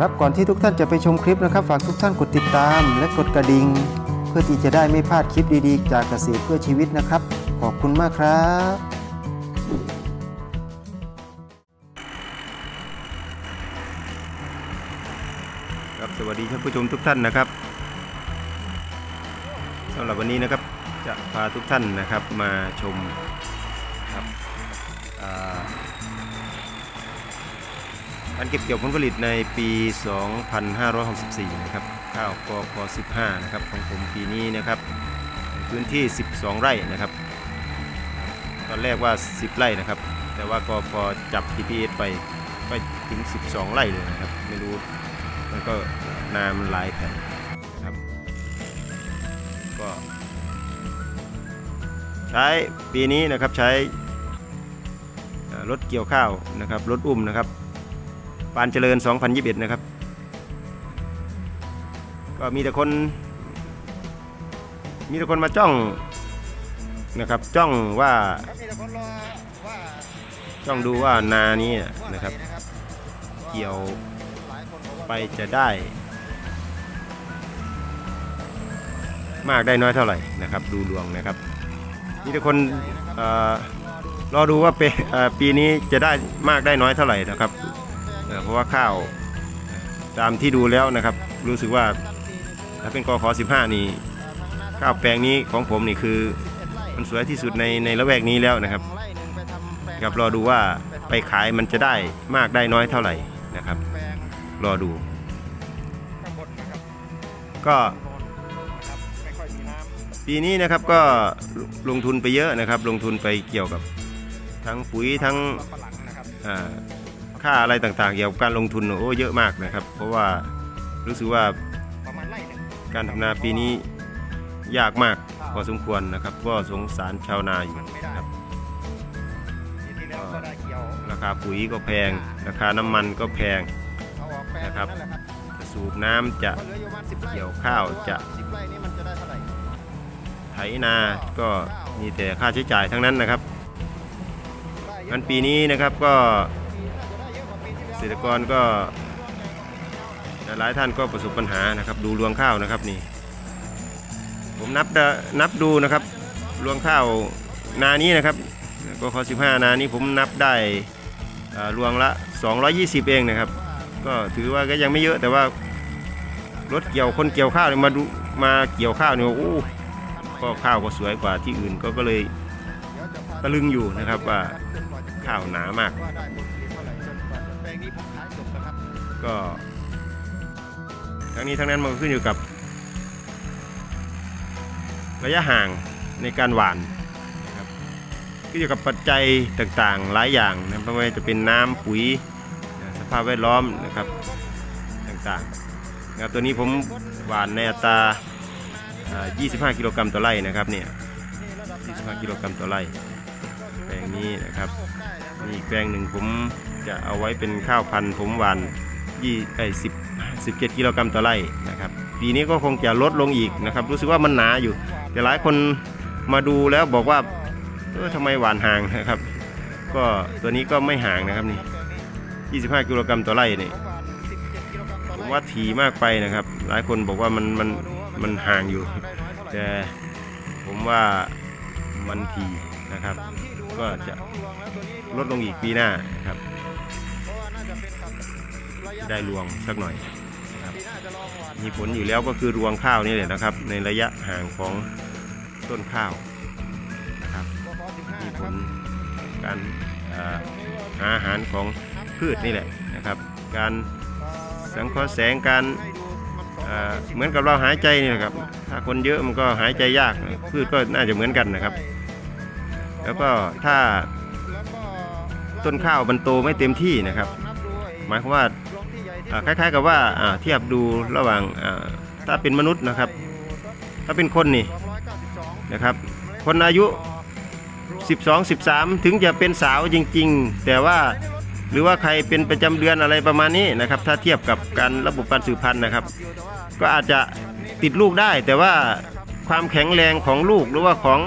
ครับก่อนที่ทุกท่านจะไปชมคลิปนะครับ ฝากทุกท่านกดติดตาม และกดกระดิ่งเพื่อที่จะได้ไม่พลาดคลิปดีๆ จากเกษตรเพื่อชีวิตนะครับ ขอบคุณมากครับครับสวัสดีท่านผู้ชมทุกท่านนะครับสำหรับวันนี้นะครับจะพาทุกท่านนะครับมาชมครับอ่า การเก็บเกี่ยวผลผลิตในปี 2564 นะครับ ข้าวกพ15 นะครับ ของผมปีนี้นะครับ พื้นที่ 12 ไร่นะครับ ตอนแรกว่า 10 ไร่นะครับ แต่ว่ากพจับ GPS ไปไปถึง 12 ไร่เลยนะครับ ไม่รู้ มันก็นามันหลายแผ่นนะครับ ก็ใช้ปีนี้นะครับใช้รถเกี่ยวข้าวนะครับ รถอุ้มนะครับ ปานเจริญ 2021 นะครับ ก็มีแต่คน มีแต่คนมาจ้องนะครับ จ้องว่าจ้องดูว่านานี้นะครับ เกี่ยวไปจะได้ มากได้น้อยเท่าไหร่นะครับ ดูดวงนะครับมีแต่คนเอ่อรอดูว่าเปเอ่อปีนี้จะได้มากได้น้อยเท่าไหร่นะครับ เพราะว่าข้าวตามที่ดูแล้วนะครับ รู้สึกว่าถ้าเป็นกขอ15 นี่ข้าวแปลงนี้ของผมนี่คือมันสวยที่สุดในในละแวกนี้แล้วนะครับครับรอดูว่าไปขายมันจะได้มากได้น้อยเท่าไหร่นะครับ รอดู ก็ปีนี้นะครับก็ลงทุนไปเยอะนะครับ ลงทุนไปเกี่ยวกับทั้งปุ๋ยทั้งอ่า ค่าอะไรต่างๆ เกี่ยวกับการลงทุนโอ้เยอะมากนะครับ เพราะว่ารู้สึกว่าประมาณไร่หนึ่งการทำนาปีนี้ยากมากพอสมควรนะครับ ก็สงสารชาวนาอยู่นะครับราคาปุ๋ยก็แพง ราคาน้ำมันก็แพงนะครับจะสูบน้ำจะเหลืออยู่ประมาณสิบไร่เกี่ยวข้าวจะไร่นี่มันจะได้เท่าไหร่ไถนาก็มีแต่ค่าใช้จ่ายทั้งนั้นนะครับงั้นปีนี้นะครับก็ ษตรกรก็หลายท่านก็ประสบปัญหานะครับดูรวงข้าวนะครับนี่ ผมนับดนับดูนะครับรวงข้าวนานี้นะครับก็ขอ15 นานี้ผมนับได้รวงละ 220 เองนะครับ ก็ถือว่าก็ยังไม่เยอะแต่ว่ารถเกี่ยวคนเกี่ยวข้าวเนี่ยมาดูมาเกี่ยวข้าวเนี่ยโอ้ก็ข้าวก็สวยกว่าที่อื่นก็ก็เลยตะลึงอยู่นะครับว่าข้าวหนามาก นี้ผมขายส่งนะครับ ก็ ทั้งนี้ทั้งนั้นมันก็ขึ้นอยู่กับ ระยะห่างในการหว่านนะครับขึ้นอยู่กับปัจจัยต่างๆ หลายอย่างนะไม่ว่าจะเป็นน้ำปุ๋ยสภาพแวดล้อมนะครับต่างๆนะครับตัวนี้ผมหว่านในอัตราอ่า25 กิโลกรัมต่อไร่นะครับเนี่ย25 กิโลกรัมต่อไร่แปลงนี้นะครับมีอีกแปลงหนึ่งผม จะเอาไว้เป็นข้าวพันธุ์ผมหวานยี่ไอสิบสิบเจ็ดกิโลกรัมต่อไร่นะครับปีนี้ก็คงจะลดลงอีกนะครับ รู้สึกว่ามันหนาอยู่ แต่หลายคนมาดูแล้วบอกว่าเออทำไมหวานห่างนะครับ ก็ตัวนี้ก็ไม่ห่างนะครับนี่ 25 กิโลกรัมต่อไร่นี่ผมว่าถี่มากไปนะครับ หลายคนบอกว่ามันมันมันห่างอยู่ แต่ผมว่ามันถี่นะครับ ก็จะลดลงอีกปีหน้านะครับ จะได้รวงสักหน่อยนะครับมีผลอยู่แล้วก็คือรวงข้าวนี่แหละนะครับ ในระยะห่างของต้นข้าวนะครับมีผลการหาอาหารของพืชนี่แหละนะครับ การสังเคราะห์แสงการเหมือนกับเราหายใจนี่แหละครับ ถ้าคนเยอะมันก็หายใจยาก พืชก็น่าจะเหมือนกันนะครับ แล้วก็ถ้าต้นข้าวมันโตไม่เต็มที่นะครับ หมายความว่า คล้ายๆกับว่าเทียบดูระหว่างถ้าเป็นมนุษย์นะครับ ถ้าเป็นคนนี่นะครับ คนอายุ 12 13 ถึงจะเป็นสาวจริง ๆ แต่ว่าหรือว่าใครเป็นประจำเดือนอะไรประมาณนี้นะครับ ถ้าเทียบกับการระบบการสืบพันธุ์นะครับ ก็อาจจะติดลูกได้ แต่ว่าความแข็งแรงของลูกหรือว่าของ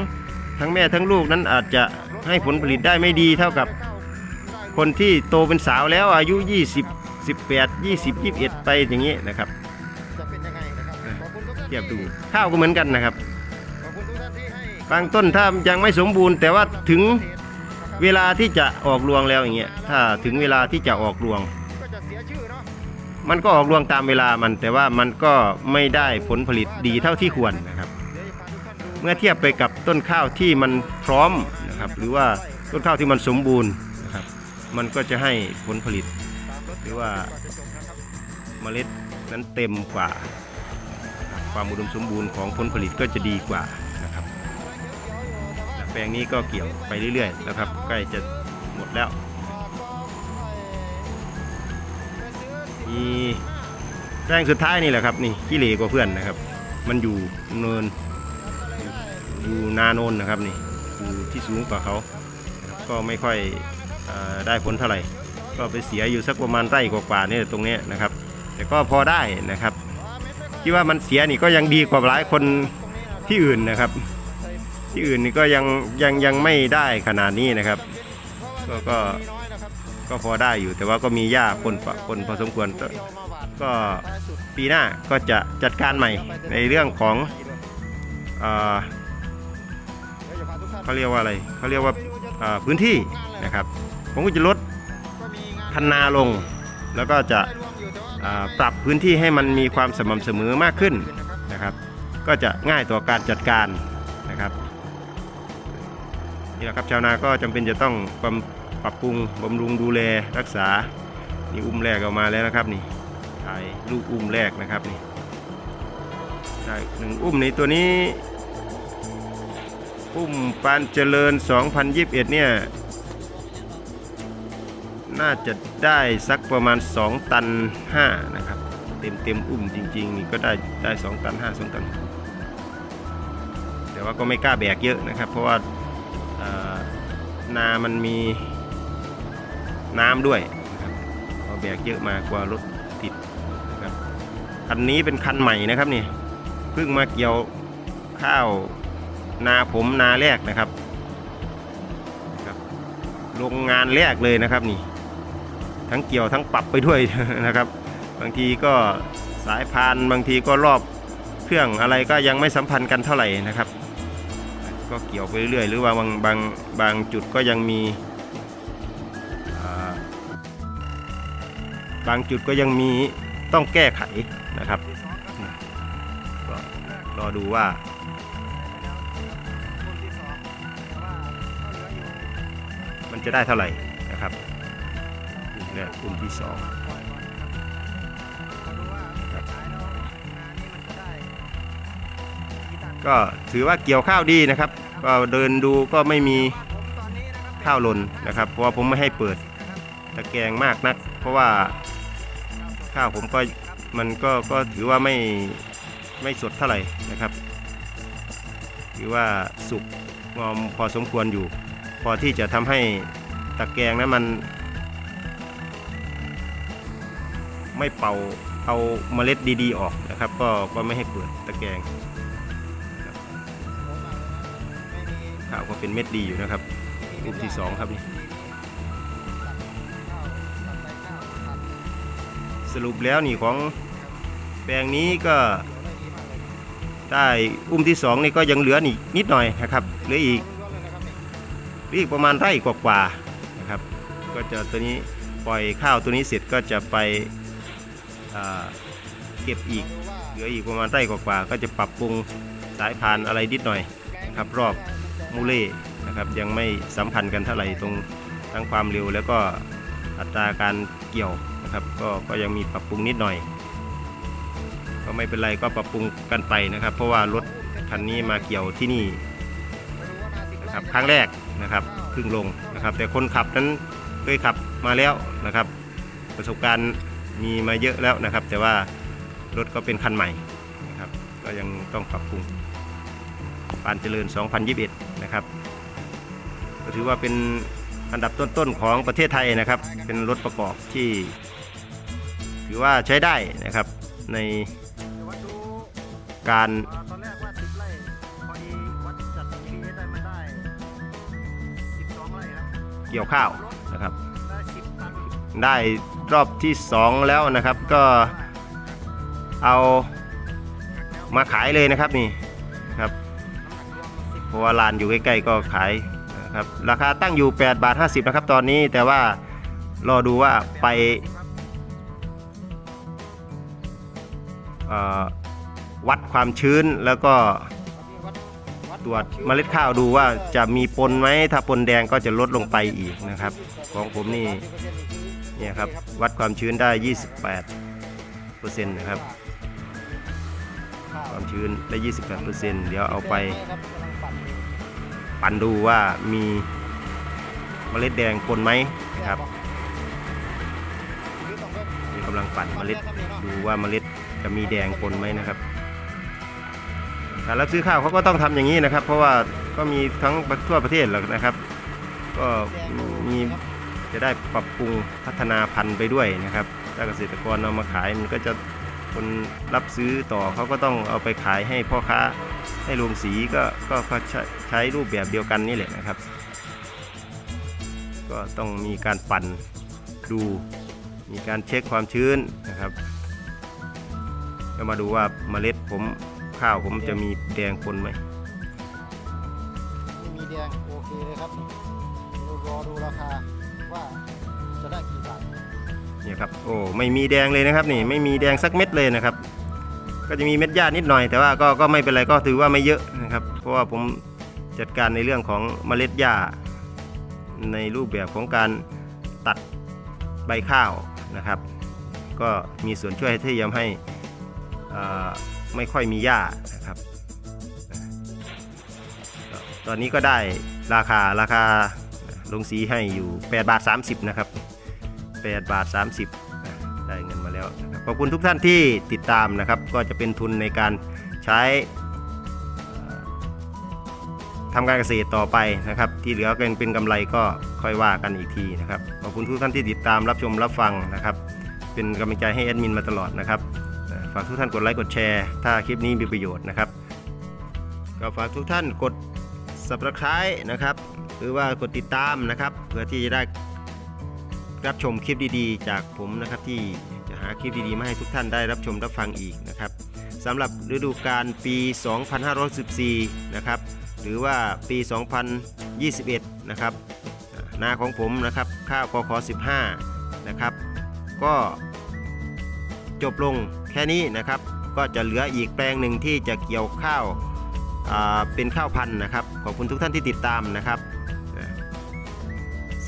ทั้งแม่ทั้งลูกนั้นอาจจะให้ผลผลิตได้ไม่ดีเท่ากับคนที่โตเป็นสาวแล้วอายุ 20 18 20 21 ไปอย่างนี้นะครับจะเป็นยังไงนะครับขอบคุณทุกท่านเทียบดูข้าวก็เหมือนกันนะครับ ขอบคุณทุกท่านที่ให้บางต้นถ้ายังไม่สมบูรณ์ แต่ว่าถึงเวลาที่จะออกรวงแล้วอย่างเงี้ยถ้าถึงเวลาที่จะออกรวง ก็จะเสียชื่อเนาะมันก็ออกรวงตามเวลามัน แต่ว่ามันก็ไม่ได้ผลผลิตดีเท่าที่ควรนะครับ เดี๋ยวจะพาทุกท่านดูเมื่อเทียบไปกับต้นข้าวที่มันพร้อมนะครับ หรือว่าต้นข้าวที่มันสมบูรณ์นะครับ มันก็จะให้ผลผลิตตามรถ หรือว่าเมล็ดนั้นเต็มกว่า ความอุดมสมบูรณ์ของผลผลิตก็จะดีกว่านะครับและแปลงนี้ก็เกี่ยวไปเรื่อยๆนะครับใกล้จะหมดแล้วมีแปลงสุดท้ายนี่แหละครับนี่ขี้เหร่กว่าเพื่อนนะครับ มันอยู่เนินอยู่นาโนนนะครับนี่อยู่ที่สูงกว่าเขาก็ไม่ค่อยอได้ผลเท่าไหร่ ก็ไปเสียอยู่สักประมาณไร่กว่าๆนี่ตรงนี้นะครับ แต่ก็พอได้นะครับคิดว่ามันเสียนี่ก็ยังดีกว่าหลายคนที่อื่นนะครับ ที่อื่นนี่ก็ยังยังยังไม่ได้ขนาดนี้นะครับ ก็ก็ก็พอได้อยู่แต่ว่าก็มีหญ้าปนปะปนพอสมควรก็ปีหน้าก็จะจัดการใหม่ในเรื่องของเขาเรียกว่าอะไรเขาเรียกว่าพื้นที่นะครับ ผมก็จะลด คันนาลง แล้วก็จะปรับพื้นที่ให้มันมีความสม่ำเสมอมากขึ้นนะครับ ก็จะง่ายต่อการจัดการนะครับนี่แหละครับชาวนาก็จำเป็นจะต้องปรับปรับปรุงบำรุงดูแลรักษานี่อุ้มแรกออกมาแล้วนะครับนี่ถ่ายลูกอุ้มแรกนะครับนี่ได้หนึ่งอุ้มในตัวนี้ อุ้มปานเจริญ 2021 เนี่ย น่าจะได้สักประมาณ 2 ตัน 5 นะครับ เต็มเต็มอุ้มจริง ๆ นี่ก็ได้ได้2ตัน 5 2 ตัน แต่ว่าก็ไม่กล้าแบกเยอะนะครับ เพราะว่านามันมีน้ำด้วยนะครับพอแบกเยอะมากว่ารถติดนะครับคันนี้เป็นคันใหม่นะครับนี่เพิ่งมาเกี่ยวข้าวนาผมนาแรกนะครับนะครับโรงงานแรกเลยนะครับนี่ ทั้งเกี่ยวทั้งปรับไปด้วยนะครับ บางทีก็สายพานบางทีก็รอบเครื่องอะไรก็ยังไม่สัมพันธ์กันเท่าไหร่นะครับ ก็เกี่ยวไปเรื่อยๆหรือว่าบางบางบางจุดก็ยังมีบางจุดก็ยังมีต้องแก้ไขนะครับก็รอดูว่ามันจะได้เท่าไหร่นะครับ แต่กลุ่มที่สองก็ถือว่าเกี่ยวข้าวดีนะครับ ก็เดินดูก็ไม่มีข้าวหล่นนะครับ เพราะว่าผมไม่ให้เปิดตะแกรงมากนัก เพราะว่าข้าวผมก็มันก็ก็ถือว่าไม่ไม่สดเท่าไหร่นะครับ ถือว่าสุกงอมพอสมควรอยู่ พอที่จะทำให้ตะแกรงนั้นมัน ไม่เป่าเอาเมล็ดดีๆออกนะครับ ก็ก็ไม่ให้เปิดตะแกรงข้าวก็เป็นเม็ดดีอยู่นะครับรูปที่สองครับนี่สรุปแล้วนี่ของแปลงนี้ก็ได้อุ้มที่สองนี่ก็ยังเหลืออีกนิดหน่อยนะครับเหลืออีกเหลืออีกประมาณไร่กว่าๆนะครับ ก็จะตัวนี้ปล่อยข้าวตัวนี้เสร็จก็จะไป เก็บอีก เหลืออีกประมาณไร่กว่าๆก็จะปรับปรุงสายพานอะไรนิดหน่อยนะครับรอบมูเล่นะครับยังไม่สัมพันธ์กันเท่าไหร่ตรงทั้งความเร็วแล้วก็อัตราการเกี่ยวนะครับก็ก็ยังมีปรับปรุงนิดหน่อย ก็ไม่เป็นไรก็ปรับปรุงกันไปนะครับ เพราะว่ารถคันนี้มาเกี่ยวที่นี่นะครับครั้งแรกนะครับเพิ่งลงนะครับ แต่คนขับนั้นเคยขับมาแล้วนะครับ ประสบการณ์ มีมาเยอะแล้วนะครับ แต่ว่ารถก็เป็นคันใหม่นะครับ ก็ยังต้องปรับปรุงปานเจริญ 2021 นะครับก็ถือว่าเป็นอันดับต้นๆของประเทศไทยนะครับ เป็นรถประกอบที่ ถือว่าใช้ได้นะครับในการตอนแรกว่าสิบไร่พอดีวัดจัด GPS ได้มันได้สิบสองไร่ครับเกี่ยวข้าวนะครับ ได้สิบตันได้ รอบที่สองแล้วนะครับ ก็เอามาขายเลยนะครับนี่ครับเพราะว่าลานอยู่ใกล้ๆก็ขายนะครับราคาตั้งอยู่ 8 บาท 50 นะครับ ตอนนี้แต่ว่ารอดูว่าไปวัดความชื้นแล้วก็ตรวจเมล็ดข้าวดูว่าจะมีปนไหมถ้าปนแดงก็จะลดลงไปอีกนะครับ ของผมนี่ เนี่ยครับ วัดความชื้นได้ 28เปอร์เซ็นต์นะครับ ความชื้นได้ 28เปอร์เซ็นต์เดี๋ยวเอาไปปั่นดูว่ามีเมล็ดแดงปนไหมนะครับนี่กำลังปั่นเมล็ดดูว่าเมล็ดจะมีแดงปนไหมนะครับการรับซื้อข้าวเขาก็ต้องทำอย่างนี้นะครับ เพราะว่าก็มีทั้งทั่วประเทศแหละนะครับ ก็มี จะได้ปรับปรุงพัฒนาพันธุ์ไปด้วยนะครับ ถ้าเกษตรกรเอามาขายมันก็จะคนรับซื้อต่อเขาก็ต้องเอาไปขายให้พ่อค้าให้โรงสีก็ก็ใช้รูปแบบเดียวกันนี่แหละนะครับ ก็ต้องมีการปั่นดูมีการเช็คความชื้นนะครับก็มาดูว่าเมล็ดผมข้าวผมจะมีแดงปนไหมไม่มีแดงโอเคเลยครับรอดูราคา ว่าจะได้กี่บาทเนี่ยครับโอ้ไม่มีแดงเลยนะครับนี่ไม่มีแดงสักเม็ดเลยนะครับ ก็จะมีเม็ดหญ้านิดหน่อย แต่ว่าก็ก็ไม่เป็นไรก็ถือว่าไม่เยอะนะครับ เพราะว่าผมจัดการในเรื่องของเมล็ดหญ้า ในรูปแบบของการตัดใบข้าวนะครับ ก็มีส่วนช่วยที่ทำให้อ่าไม่ค่อยมีหญ้านะครับก็ตอนนี้ก็ได้ราคาราคา ลงสีให้อยู่ 8 บาท 30 นะครับ 8 บาท 30 ได้เงินมาแล้วนะครับขอบคุณทุกท่านที่ติดตามนะครับ ก็จะเป็นทุนในการใช้ทำการเกษตรต่อไปนะครับ ที่เหลือเป็นเป็นกำไรก็ค่อยว่ากันอีกทีนะครับขอบคุณทุกท่านที่ติดตามรับชมรับฟังนะครับ เป็นกำลังใจให้แอดมินมาตลอดนะครับฝากทุกท่านกดไลค์กดแชร์ถ้าคลิปนี้มีประโยชน์นะครับก็ฝากทุกท่านกด subscribe นะครับ หรือว่ากดติดตามนะครับ เพื่อที่จะได้รับชมคลิปดีๆ จากผมนะครับที่จะหาคลิปดีๆมาให้ทุกท่านได้รับชมรับฟังอีกนะครับสำหรับฤดูกาลปี 2514 นะครับหรือว่าปี 2021 นะครับอ่านาของผมนะครับข้าวกข15 นะครับ ก็จบลงแค่นี้นะครับ ก็จะเหลืออีกแปลงหนึ่งที่จะเกี่ยวข้าวเป็นข้าวพันธุ์นะครับ ขอบคุณทุกท่านที่ติดตามนะครับ